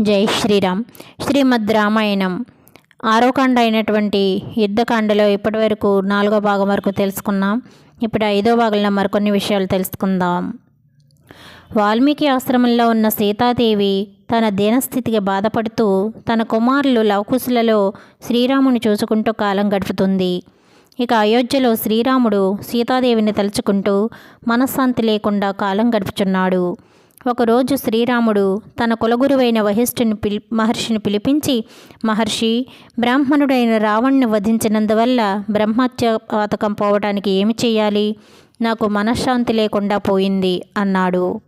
జై శ్రీరామ్. శ్రీమద్ రామాయణం. ఆరో కాండ అయినటువంటి యుద్ధకాండలో ఇప్పటివరకు నాలుగో భాగం వరకు తెలుసుకున్నాం. ఇప్పుడు ఐదో భాగంలో మరికొన్ని విషయాలు తెలుసుకుందాం. వాల్మీకి ఆశ్రమంలో ఉన్న సీతాదేవి తన దీనస్థితికి బాధపడుతూ తన కుమారులు లవకుశులలో శ్రీరాముని చూసుకుంటూ కాలం గడుపుతుంది. ఇక అయోధ్యలో శ్రీరాముడు సీతాదేవిని తలుచుకుంటూ మనశ్శాంతి లేకుండా కాలం గడుపుచున్నాడు. ఒకరోజు శ్రీరాముడు తన కులగురువైన వహిష్ఠుని పిలి మహర్షిని పిలిపించి మహర్షి బ్రాహ్మణుడైన రావణ్ణి వధించినందువల్ల బ్రహ్మత్య పాతకం పోవడానికి ఏమి చేయాలి? నాకు మనశ్శాంతి లేకుండా పోయింది అన్నాడు.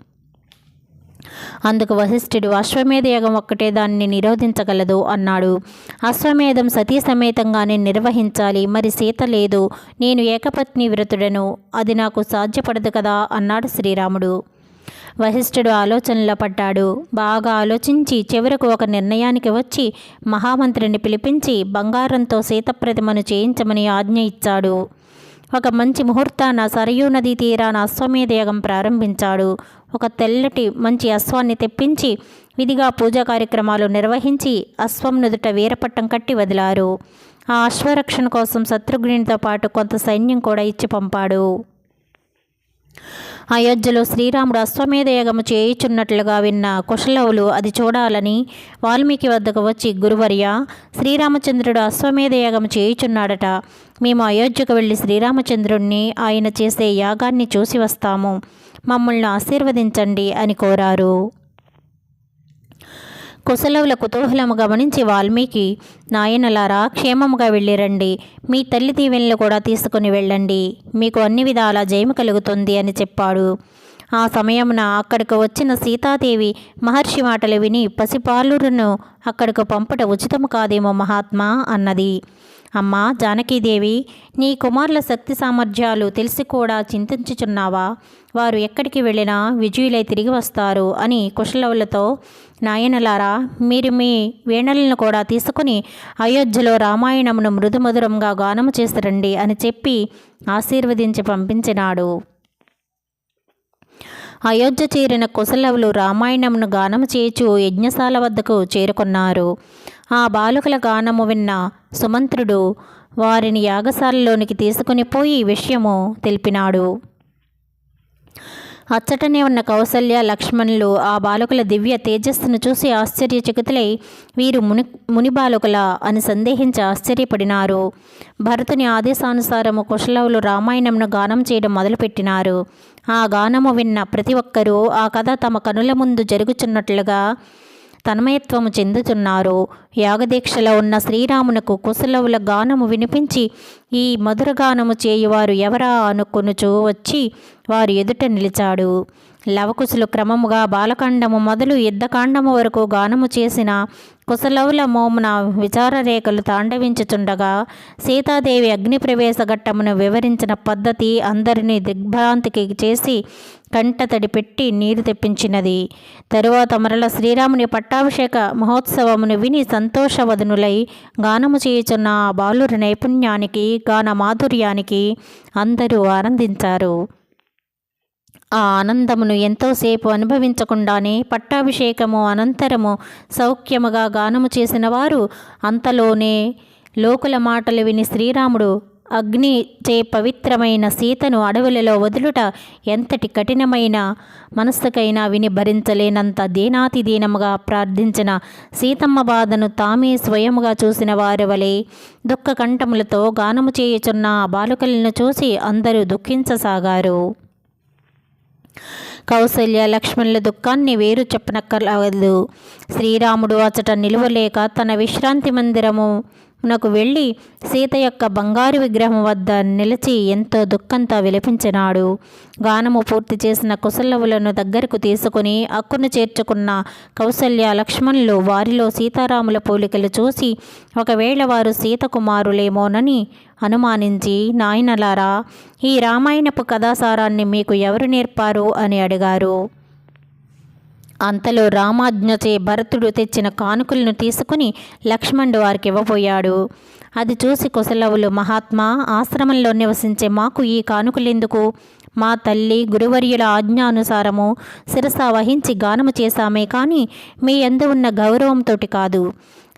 అందుకు వశిష్ఠుడు అశ్వమేధ యాగం ఒక్కటే దాన్ని నిరోధించగలదు అన్నాడు. అశ్వమేధం సతీ సమేతంగానే నిర్వహించాలి మరి సీత లేదు. నేను ఏకపత్ని వ్రతుడను. అది నాకు సాధ్యపడదు కదా అన్నాడు శ్రీరాముడు. వశిష్ఠుడు ఆలోచనలో పడ్డాడు. బాగా ఆలోచించి చివరకు ఒక నిర్ణయానికి వచ్చి మహామంత్రిని పిలిపించి బంగారంతో సీతప్రతిమను చేయించమని ఆజ్ఞ ఇచ్చాడు. ఒక మంచి ముహూర్తాన సరయూ నదీ తీరాన అశ్వమేధ యాగం ప్రారంభించాడు. ఒక తెల్లటి మంచి అశ్వాన్ని తెప్పించి విధిగా పూజా కార్యక్రమాలు నిర్వహించి అశ్వం నుదుట వీరపట్టం కట్టి వదిలారు. ఆ అశ్వరక్షణ కోసం శత్రుఘ్నితో పాటు కొంత సైన్యం కూడా ఇచ్చి పంపాడు. అయోధ్యలో శ్రీరాముడు అశ్వమేధ యాగము చేయుచున్నట్లుగా విన్న కుశలవులు అది చూడాలని వాల్మీకి వద్దకు వచ్చి గురువర్య శ్రీరామచంద్రుడు అశ్వమేధ చేయుచున్నాడట. మేము అయోధ్యకు వెళ్ళి శ్రీరామచంద్రుణ్ణి ఆయన చేసే యాగాన్ని చూసి వస్తాము. మమ్మల్ని ఆశీర్వదించండి అని కోరారు. కుశలవుల కుతూహలము గమనించి వాల్మీకి నాయనలారా క్షేమముగా వెళ్ళిరండి. మీ తల్లి దీవెనలు కూడా తీసుకుని వెళ్ళండి. మీకు అన్ని విధాల జయము కలుగుతుంది అని చెప్పాడు. ఆ సమయమున అక్కడికి వచ్చిన సీతాదేవి మహర్షి మాటలు విని పసిపాలురును అక్కడికి పంపట ఉచితము కాదేమో మహాత్మా అన్నది. అమ్మా జానకీదేవి నీ కుమారుల శక్తి సామర్థ్యాలు తెలిసి కూడా చింతించుచున్నావా? వారు ఎక్కడికి వెళ్ళినా విజయులై తిరిగి వస్తారు అని కుశలవులతో నాయనలారా మీరు మీ వీణలను కూడా తీసుకుని అయోధ్యలో రామాయణమును మృదుమధురంగా గానము చేసిరండి అని చెప్పి ఆశీర్వదించి పంపించినాడు. అయోధ్య చేరిన కుశలవులు రామాయణమును గానము చేచు యజ్ఞశాల వద్దకు చేరుకున్నారు. ఆ బాలుకల గానము విన్న సుమంత్రుడు వారిని యాగశాలలోనికి తీసుకుని పోయి విషయము తెలిపినాడు. అచ్చటనే ఉన్న కౌసల్య లక్ష్మణులు ఆ బాలకుల దివ్య తేజస్సును చూసి ఆశ్చర్యచకితులై వీరు ముని ముని బాలకుల అని సందేహించి ఆశ్చర్యపడినారు. భరతుని ఆదేశానుసారము కుశలవులు రామాయణంను గానం చేయడం మొదలుపెట్టినారు. ఆ గానము విన్న ప్రతి ఒక్కరూ ఆ కథ తమ కనుల ముందు జరుగుచున్నట్లుగా తన్మయత్వము చెందుతున్నారు. యాగదీక్షలో ఉన్న శ్రీరామునకు కుశలవుల గానము వినిపించి ఈ మధుర గానము చేయువారు ఎవరా అనుకొనుచు వచ్చి వారు ఎదుట నిలిచాడు. లవకుశులు క్రమముగా బాలకాండము మొదలు యుద్ధకాండము వరకు గానము చేసిన కుశలవుల మోమున విచారరేఖలు తాండవించుచుండగా సీతాదేవి అగ్నిప్రవేశ ఘట్టమును వివరించిన పద్ధతి అందరినీ దిగ్భ్రాంతికి చేసి కంటతడి పెట్టి నీరు తెప్పించినది. తరువాత మరల శ్రీరాముని పట్టాభిషేక మహోత్సవమును విని సంతోషవదనులై గానము చేయుచున్న ఆ బాలుర నైపుణ్యానికి గాన మాధుర్యానికి అందరూ ఆనందించారు. ఆ ఆనందమును ఎంతోసేపు అనుభవించకుండానే పట్టాభిషేకము అనంతరము సౌఖ్యముగా గానము చేసిన వారు అంతలోనే లోకుల మాటలు విని శ్రీరాముడు అగ్ని చే పవిత్రమైన సీతను అడవులలో వదులుట ఎంతటి కఠినమైన? మనస్సుకైనా విని భరించలేనంత దీనాతి దీనముగా ప్రార్థించిన సీతమ్మ బాధను తామే స్వయముగా చూసిన వారి వలె దుఃఖ కంఠములతో గానము చేయుచున్న ఆ బాలుకలను చూసి అందరూ దుఃఖించసాగారు. కౌసల్య లక్ష్మణుల దుఃఖాన్ని వేరు చెప్పనక్కర్లేదు. శ్రీరాముడు అచట నిలువలేక తన విశ్రాంతి మందిరము నకు వెళ్ళి సీత యొక్క బంగారు విగ్రహం వద్ద నిలిచి ఎంతో దుఃఖంతో విలపించినాడు. గానము పూర్తి చేసిన కుశలవులను దగ్గరకు తీసుకుని అక్కును చేర్చుకున్న కౌసల్య లక్ష్మణులు వారిలో సీతారాముల పోలికలు చూసి ఒకవేళ వారు సీత కుమారులేమోనని అనుమానించి నాయనలారా ఈ రామాయణపు కథాసారాన్ని మీకు ఎవరు నేర్పారు? అని అడిగారు. అంతలో రామాజ్ఞచే భరతుడు తెచ్చిన కానుకలను తీసుకుని లక్ష్మణుడు వారికి ఇవ్వబోయాడు. అది చూసి కుశలవులు మహాత్మా ఆశ్రమంలో నివసించే మాకు ఈ కానుకలెందుకు? మా తల్లి గురువర్యుల ఆజ్ఞానుసారము శిరస వహించి గానము చేశామే కానీ మీ ఎందు ఉన్న గౌరవంతో కాదు.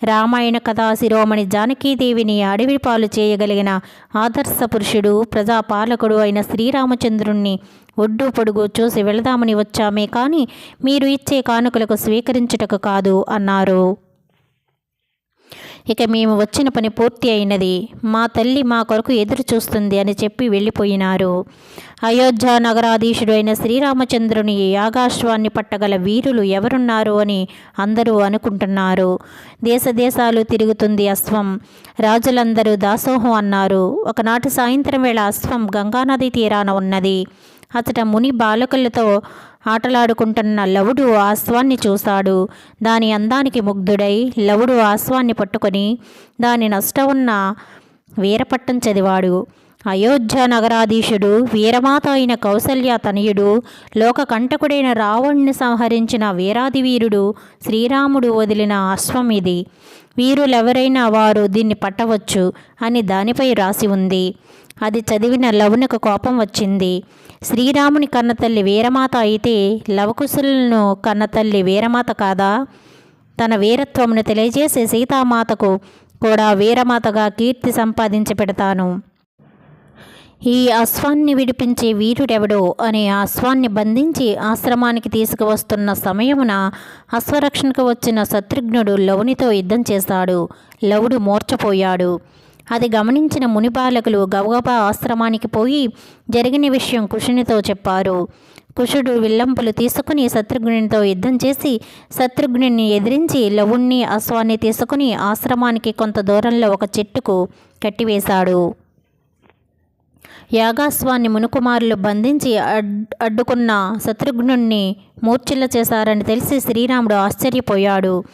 రామాయణ కథా శిరోమణి జానకీదేవిని అడవి పాలు చేయగలిగిన ఆదర్శ పురుషుడు ప్రజాపాలకుడు అయిన శ్రీరామచంద్రుణ్ణి ఒడ్డు పొడుగు చూసి వెళదామని వచ్చామే కానీ మీరు ఇచ్చే కానుకలకు స్వీకరించుటకు కాదు అన్నారు. ఇక మేము వచ్చిన పని పూర్తి అయినది. మా తల్లి మా కొరకు ఎదురు చూస్తుంది అని చెప్పి వెళ్ళిపోయినారు. అయోధ్య నగరాధీశుడు అయిన శ్రీరామచంద్రుని యాగాశ్వాన్ని పట్టగల వీరులు ఎవరున్నారు అని అందరూ అనుకుంటున్నారు. దేశదేశాలు తిరుగుతుంది అశ్వం. రాజులందరూ దాసోహం అన్నారు. ఒకనాటి సాయంత్రం వేళ అశ్వం గంగానది తీరాన ఉన్నది. అతట ముని బాలకులతో ఆటలాడుకుంటున్న లవుడు ఆశ్వాన్ని చూశాడు. దాని అందానికి ముగ్ధుడై లవుడు ఆశ్వాన్ని పట్టుకొని దాని నష్టం ఉన్న వీరపట్టం చదివాడు. అయోధ్య నగరాధీశుడు వీరమాత అయిన కౌసల్య తనయుడు లోకకంటకుడైన రావణ్ణి సంహరించిన వీరాది వీరుడు శ్రీరాముడు వదిలిన అశ్వం ఇది. వీరులెవరైనా వారు దీన్ని పట్టవచ్చు అని దానిపై రాసి ఉంది. అది చదివిన లవునకు కోపం వచ్చింది. శ్రీరాముని కన్నతల్లి వీరమాత అయితే లవకుశులను కన్నతల్లి వీరమాత కాదా? తన వీరత్వమును తెలియజేసే సీతామాతకు కూడా వీరమాతగా కీర్తి సంపాదించి పెడతాను. ఈ అశ్వాన్ని విడిపించే వీరుడెవడో అనే అశ్వాన్ని బంధించి ఆశ్రమానికి తీసుకువస్తున్న సమయమున అశ్వరక్షణకు వచ్చిన శత్రుఘ్నుడు లవునితో యుద్ధం చేశాడు లవుడు మూర్చపోయాడు అది గమనించిన మునిపాలకులు గబగబా ఆశ్రమానికి పోయి జరిగిన విషయం కుషునితో చెప్పారు. కుషుడు విల్లంపులు తీసుకుని శత్రుఘ్నునితో యుద్ధం చేసి శత్రుఘ్నుని ఎదిరించి లవుణ్ణి అశ్వాన్ని తీసుకుని ఆశ్రమానికి కొంత దూరంలో ఒక చెట్టుకు కట్టివేశాడు. యాగాశ్వాన్ని మునుకుమారులు బంధించి అడ్డుకున్న శత్రుఘ్నుణ్ణి మూర్ఛిల్ల చేశారని తెలిసి శ్రీరాముడు ఆశ్చర్యపోయాడు.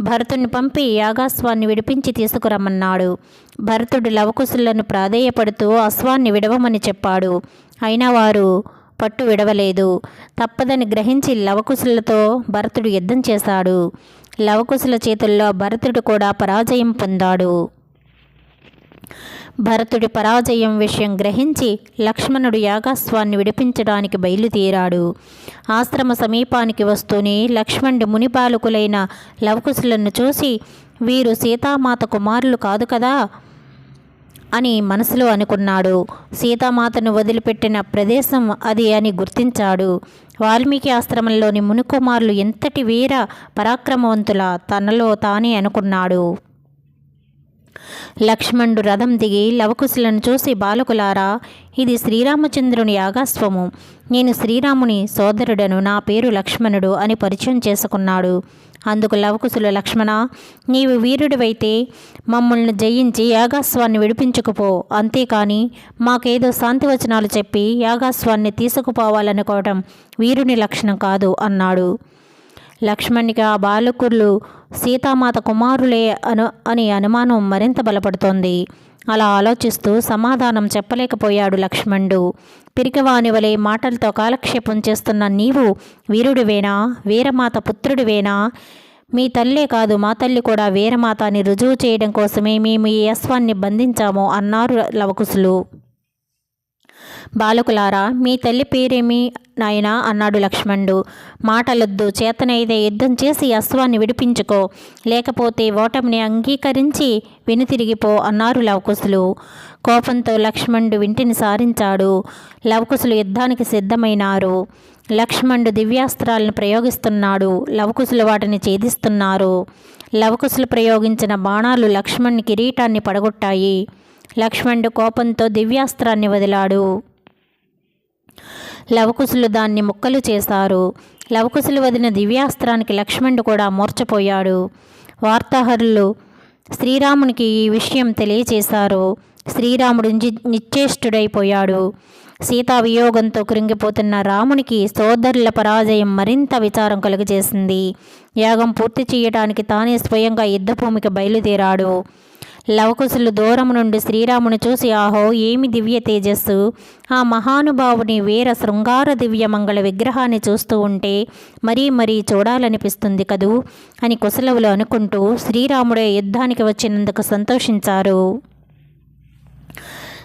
భరతుని పంపి యాగాశ్వాన్ని విడిపించి తీసుకురమ్మన్నాడు. భరతుడు లవకుశులను ప్రాధేయపడుతూ అశ్వాన్ని విడవమని చెప్పాడు. అయినా వారు పట్టు విడవలేదు. తప్పదని గ్రహించి లవకుశులతో భరతుడు యుద్ధం చేశాడు. లవకుశుల చేతుల్లో భరతుడు కూడా పరాజయం పొందాడు. భరతుడి పరాజయం విషయం గ్రహించి లక్ష్మణుడు యాగాస్వాన్ని విడిపించడానికి బయలుదేరాడు. ఆశ్రమ సమీపానికి వస్తూనే లక్ష్మణుడి మునిపాలకులైన లవకుశులను చూసి వీరు సీతామాత కుమారులు కాదు కదా అని మనసులో అనుకున్నాడు. సీతామాతను వదిలిపెట్టిన ప్రదేశం అది అని గుర్తించాడు. వాల్మీకి ఆశ్రమంలోని మునికుమారులు ఎంతటి వీర పరాక్రమవంతుల తనలో తానే అనుకున్నాడు. లక్ష్మణుడు రథం దిగి లవకుశులను చూసి బాలకులారా ఇది శ్రీరామచంద్రుని యాగాస్వము నేను శ్రీరాముని సోదరుడను నా పేరు లక్ష్మణుడు అని పరిచయం చేసుకున్నాడు. అందుకు లవకుశులు లక్ష్మణ నీవు వీరుడివైతే మమ్మల్ని జయించి యాగాస్వాన్ని విడిపించుకుపో. అంతేకాని మాకేదో శాంతివచనాలు చెప్పి యాగాస్వాన్ని తీసుకుపోవాలనుకోవటం వీరుని లక్షణం కాదు అన్నాడు. లక్ష్మణ్కి ఆ బాలకులు సీతామాత కుమారులే అను అని అనుమానం మరింత బలపడుతోంది. అలా ఆలోచిస్తూ సమాధానం చెప్పలేకపోయాడు లక్ష్మణుడు. పిరికివాని వలె మాటలతో కాలక్షేపం చేస్తున్న నీవు వీరుడివేనా? వీరమాత పుత్రుడివేనా? మీ తల్లే కాదు మా తల్లి కూడా వీరమాత అని రుజువు చేయడం కోసమే మేము ఈ అశ్వాన్ని బంధించాము అన్నారు లవకుశులు. బాలకులారా మీ తల్లి పేరేమి నాయనా? అన్నాడు లక్ష్మణుడు. మాటలొద్దు చేతనైతే యుద్ధం చేసి అశ్వాన్ని విడిపించుకో. లేకపోతే ఓటమిని అంగీకరించి వెనుతిరిగిపో అన్నారు లవకుశులు. కోపంతో లక్ష్మణుడు వింటిని సారించాడు. లవకుశులు యుద్ధానికి సిద్ధమైనారు. లక్ష్మణుడు దివ్యాస్త్రాలను ప్రయోగిస్తున్నాడు. లవకుశులు వాటిని ఛేదిస్తున్నారు. లవకుశులు ప్రయోగించిన బాణాలు లక్ష్మణ్ కిరీటాన్ని పడగొట్టాయి. లక్ష్మణుడు కోపంతో దివ్యాస్త్రాన్ని వదిలాడు. లవకుశులు దాన్ని ముక్కలు చేశారు. లవకుశులు వదిలిన దివ్యాస్త్రానికి లక్ష్మణుడు కూడా మూర్చపోయాడు వార్తాహరులు శ్రీరామునికి ఈ విషయం తెలియచేశారు. శ్రీరాముడు నిశ్చేష్టుడైపోయాడు. సీతా వియోగంతో కృంగిపోతున్న రామునికి సోదరుల పరాజయం మరింత విచారం కలుగజేసింది. యాగం పూర్తి చేయటానికి తానే స్వయంగా యుద్ధభూమికి బయలుదేరాడు. లవకుశులు దూరం నుండి శ్రీరాముని చూసి ఆహో ఏమి దివ్య తేజస్సు? ఆ మహానుభావుని వీర శృంగార దివ్య మంగళ విగ్రహాన్ని చూస్తూ ఉంటే మరీ మరీ చూడాలనిపిస్తుంది కదూ? అని కుశలవులు అనుకుంటూ శ్రీరాముడే యుద్ధానికి వచ్చినందుకు సంతోషించారు.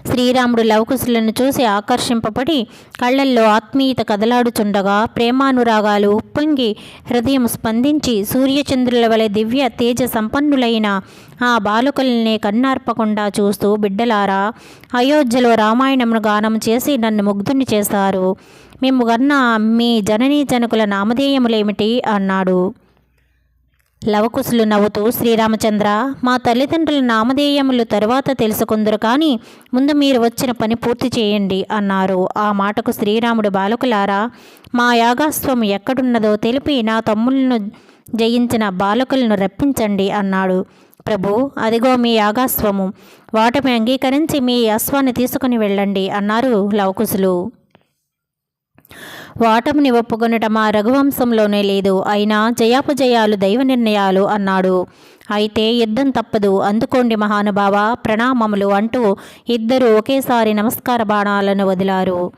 శ్రీరాముడు లవకుశులను చూసి ఆకర్షింపబడి కళ్ళల్లో ఆత్మీయత కదలాడుచుండగా ప్రేమానురాగాలు ఉప్పొంగి హృదయం స్పందించి సూర్యచంద్రుల వలె దివ్య తేజ సంపన్నులైన ఆ బాలకుల్ని కన్నార్పకుండా చూస్తూ బిడ్డలారా అయోధ్యలో రామాయణమును గానం చేసి నన్ను ముగ్ధుని చేశారు. మేము గన్న మీ జననీ జనకుల నామధేయములేమిటి అన్నాడు. లవకుశులు నవ్వుతూ శ్రీరామచంద్ర మా తల్లిదండ్రుల నామధేయములు తరువాత తెలుసుకుందరు కానీ ముందు మీరు వచ్చిన పని పూర్తి చేయండి అన్నారు. ఆ మాటకు శ్రీరాముడు బాలకులారా మా యాగాస్వం ఎక్కడున్నదో తెలిపి నా తమ్ములను జయించిన బాలకులను రప్పించండి అన్నాడు. ప్రభు అదిగో మీ యాగాస్వము వాటమి అంగీకరించి మీ అశ్వాన్ని తీసుకుని వెళ్ళండి అన్నారు లవకుశులు. వాటమిని ఒప్పుకొనుట మా రఘువంశంలోనే లేదు. అయినా జయాపజయాలు దైవ నిర్ణయాలు అన్నాడు. అయితే యుద్ధం తప్పదు. అందుకోండి మహానుభావ ప్రణామములు అంటూ ఇద్దరు ఒకేసారి నమస్కార బాణాలను వదిలారు.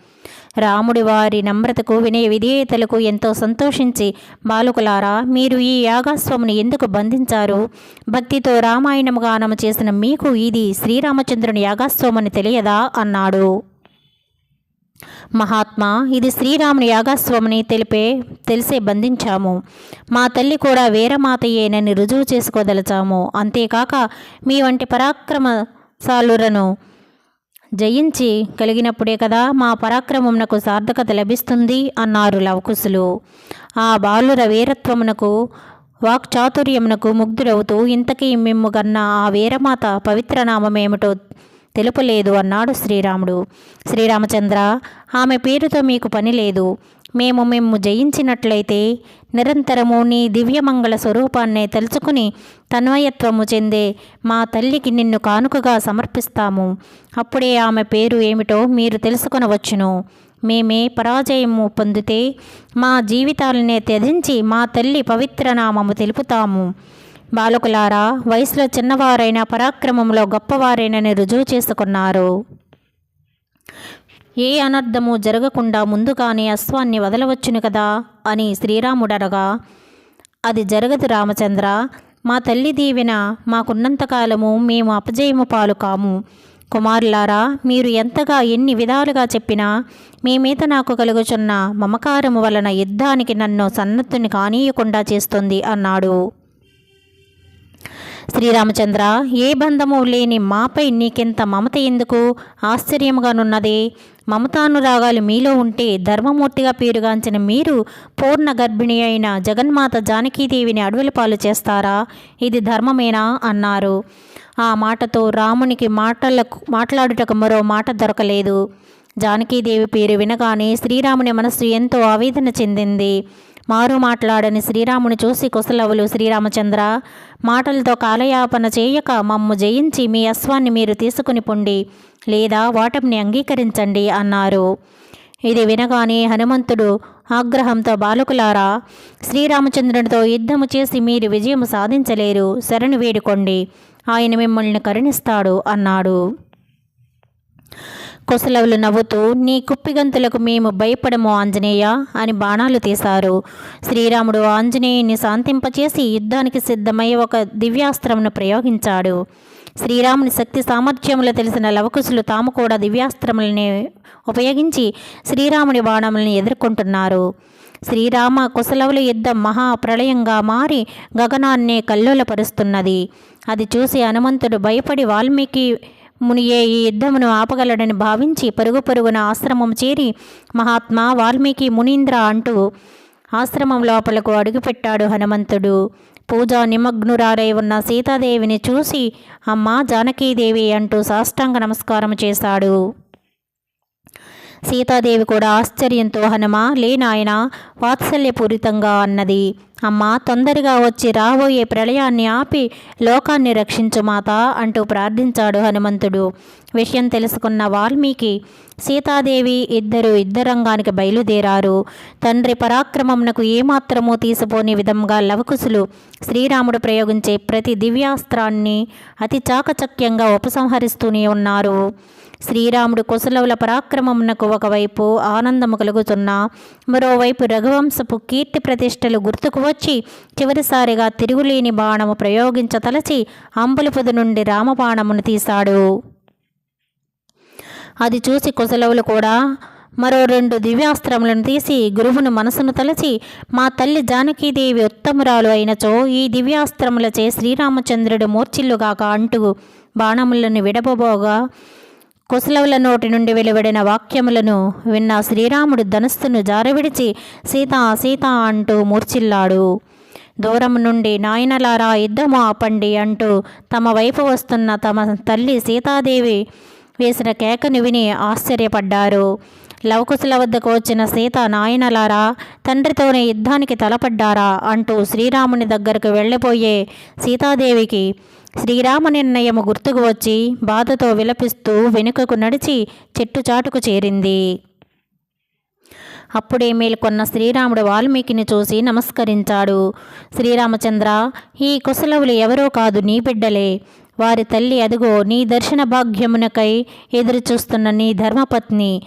రాముడి వారి నమ్రతకు వినయ విధేయతలకు ఎంతో సంతోషించి బాలుకులారా మీరు ఈ యాగాస్వామిని ఎందుకు బంధించారు? భక్తితో రామాయణము గానము చేసిన మీకు ఇది శ్రీరామచంద్రుని యాగాస్వమని తెలియదా? అన్నాడు. మహాత్మా ఇది శ్రీరాముని యాగాస్వమని తెలిపే తెలిసే బంధించాము. మా తల్లి కూడా వీరమాతయేనని రుజువు చేసుకోదలచాము. అంతేకాక మీ వంటి పరాక్రమశాలురను జయించి కలిగినప్పుడే కదా మా పరాక్రమమునకు సార్థకత లభిస్తుంది అన్నారు లవకుశులు. ఆ బాలుర వీరత్వమునకు వాక్చాతుర్యమునకు ముగ్ధురవుతూ ఇంతకీ మిమ్ము కన్నా ఆ వీరమాత పవిత్ర నామమేమిటో తెలుపలేదు అన్నాడు శ్రీరాముడు. శ్రీరామచంద్ర ఆమె పేరుతో మీకు పని లేదు. మేము మేము జయించినట్లయితే నిరంతరము నీ దివ్యమంగళ స్వరూపాన్నే తలుచుకుని తన్వయత్వము చెందే మా తల్లికి నిన్ను కానుకగా సమర్పిస్తాము. అప్పుడే ఆమె పేరు ఏమిటో మీరు తెలుసుకొనవచ్చును. మేమే పరాజయము పొందితే మా జీవితాలనే త్యజించి మా తల్లి పవిత్ర నామము తెలుపుతాము. బాలకులారా వయసులో చిన్నవారైన పరాక్రమంలో గొప్పవారైనని రుజువు చేసుకున్నారు. ఏ అనర్థము జరగకుండా ముందుగానే అశ్వాన్ని వదలవచ్చును కదా అని శ్రీరాముడనగా అది జరగదు రామచంద్ర మా తల్లి దీవెన మాకున్నంతకాలము మేము అపజయము పాలు కాము. కుమారులారా మీరు ఎంతగా ఎన్ని విధాలుగా చెప్పినా మీ మీద నాకు కలుగుచున్న మమకారము వలన యుద్ధానికి నన్ను సన్నద్ధుని కానీయకుండా చేస్తుంది అన్నాడు. శ్రీరామచంద్ర ఏ బంధము లేని మాపై నీకెంత మమత ఎందుకు? ఆశ్చర్యముగానున్నది. మమతానురాగాలు మీలో ఉంటే ధర్మమూర్తిగా పేరుగాంచిన మీరు పూర్ణ గర్భిణి అయిన జగన్మాత జానకీదేవిని అడవుల పాలు చేస్తారా? ఇది ధర్మమేనా? అన్నారు. ఆ మాటతో రామునికి మాటలకు మాట్లాడుటకు మరో మాట దొరకలేదు. జానకీదేవి పేరు వినగానే శ్రీరాముని మనస్సు ఎంతో ఆవేదన చెందింది. మారు మాట్లాడని శ్రీరాముని చూసి కుశలవులు శ్రీరామచంద్ర మాటలతో కాలయాపన చేయక మమ్ము జయించి మీ అశ్వాన్ని మీరు తీసుకుని పొండి లేదా వాటంని అంగీకరించండి అన్నారు. ఇది వినగానే హనుమంతుడు ఆగ్రహంతో బాలకులారా శ్రీరామచంద్రునితో యుద్ధము చేసి మీరు విజయం సాధించలేరు శరణు వేడుకోండి ఆయన మిమ్మల్ని కరుణిస్తాడు అన్నాడు. కుశలవులు నవ్వుతూ నీ కుప్పిగంతులకు మేము భయపడము ఆంజనేయ అని బాణాలు తీశారు. శ్రీరాముడు ఆంజనేయుని శాంతింపచేసి యుద్ధానికి సిద్ధమై ఒక దివ్యాస్త్రమును ప్రయోగించాడు. శ్రీరాముని శక్తి సామర్థ్యములు తెలిసిన లవకుశులు తాము కూడా దివ్యాస్త్రములని ఉపయోగించి శ్రీరాముని బాణములను ఎదుర్కొంటున్నారు. శ్రీరామ కుశలవుల యుద్ధం మహాప్రళయంగా మారి గగనాన్నే కల్లోలపరుస్తున్నది. అది చూసి హనుమంతుడు భయపడి వాల్మీకి మునియే ఈ యుద్ధమును ఆపగలడని భావించి పరుగు పరుగున ఆశ్రమం చేరి మహాత్మా వాల్మీకి మునీంద్ర అంటూ ఆశ్రమం లోపలకు అడుగుపెట్టాడు హనుమంతుడు. పూజ నిమగ్నురాలై ఉన్న సీతాదేవిని చూసి అమ్మా జానకీదేవి అంటూ సాష్టాంగ నమస్కారం చేశాడు. సీతాదేవి కూడా ఆశ్చర్యంతో హనుమ లేనాయన వాత్సల్యపూరితంగా అన్నది. అమ్మా తొందరగా వచ్చి రాబోయే ప్రళయాన్ని ఆపి లోకాన్ని రక్షించు మాత అంటూ ప్రార్థించాడు హనుమంతుడు. విషయం తెలుసుకున్న వాల్మీకి సీతాదేవి ఇద్దరు యుద్ధరంగానికి బయలుదేరారు. తండ్రి పరాక్రమంనకు ఏమాత్రమూ తీసిపోని విధంగా లవకుశులు శ్రీరాముడు ప్రయోగించే ప్రతి దివ్యాస్త్రాన్ని అతి చాకచక్యంగా ఉపసంహరిస్తూనే ఉన్నారు. శ్రీరాముడు కుశలవుల పరాక్రమమునకు ఒకవైపు ఆనందము కలుగుతున్నా మరోవైపు రఘువంశపు కీర్తి ప్రతిష్టలు గుర్తుకు వచ్చి చివరిసారిగా తిరుగులేని బాణము ప్రయోగించతలచి అంబులపొదు నుండి రామబాణమును తీశాడు. అది చూసి కుశలవులు కూడా మరో రెండు దివ్యాస్త్రములను తీసి గురువును మనసును తలచి మా తల్లి జానకీదేవి ఉత్తమురాలు అయినచో ఈ దివ్యాస్త్రములచే శ్రీరామచంద్రుడు మూర్చిల్లుగాక అంటూ బాణములను విడబోగా కుశలవుల నోటి నుండి వెలువడిన వాక్యములను విన్న శ్రీరాముడు ధనస్సును జారవిడిచి సీత సీత అంటూ మూర్చిల్లాడు దూరం నుండి నాయనలారా యుద్ధము ఆపండి అంటూ తమ వైపు వస్తున్న తమ తల్లి సీతాదేవి వేసిన కేకను విని ఆశ్చర్యపడ్డారు. లవకుశల వద్దకు వచ్చిన సీత నాయనలారా తండ్రితోనే యుద్ధానికి తలపడ్డారా అంటూ శ్రీరాముని దగ్గరకు వెళ్ళిపోయే సీతాదేవికి శ్రీరామ నిర్ణయము గుర్తుకు వచ్చి బాధతో విలపిస్తూ వెనుకకు నడిచి చెట్టు చాటుకు చేరింది. అప్పుడే మేల్కొన్న శ్రీరాముడు వాల్మీకిని చూసి నమస్కరించాడు. శ్రీరామచంద్ర ఈ కుశలవులు ఎవరో కాదు నీ బిడ్డలే. వారి తల్లి అదుగో నీ దర్శన భాగ్యమునకై ఎదురు చూస్తున్న నీ ధర్మపత్ని.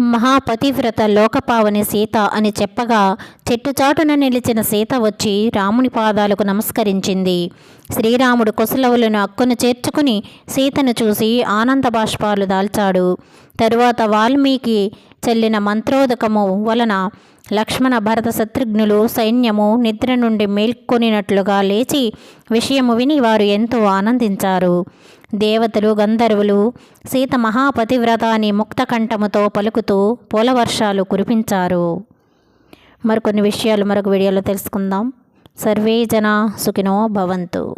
మహాపతివ్రత లోకపావని సీత అని చెప్పగా చెట్టుచాటున నిలిచిన సీత వచ్చి రాముని పాదాలకు నమస్కరించింది. శ్రీరాముడు కుశలవులను అక్కును చేర్చుకుని సీతను చూసి ఆనంద బాష్పాలు దాల్చాడు. తరువాత వాల్మీకి చెల్లిన మంత్రోదకము వలన లక్ష్మణ భరత శత్రుఘ్నులు సైన్యము నిద్ర నుండి మేల్కొనినట్లుగా లేచి విషయము విని వారు ఎంతో ఆనందించారు. దేవతలు గంధర్వులు సీత మహాపతివ్రత అని ముక్తకంఠముతో పలుకుతూ పూలవర్షాలు కురిపించారు. మరికొన్ని విషయాలు మరొక వీడియోలో తెలుసుకుందాం. సర్వే జన సుఖినో భవంతు.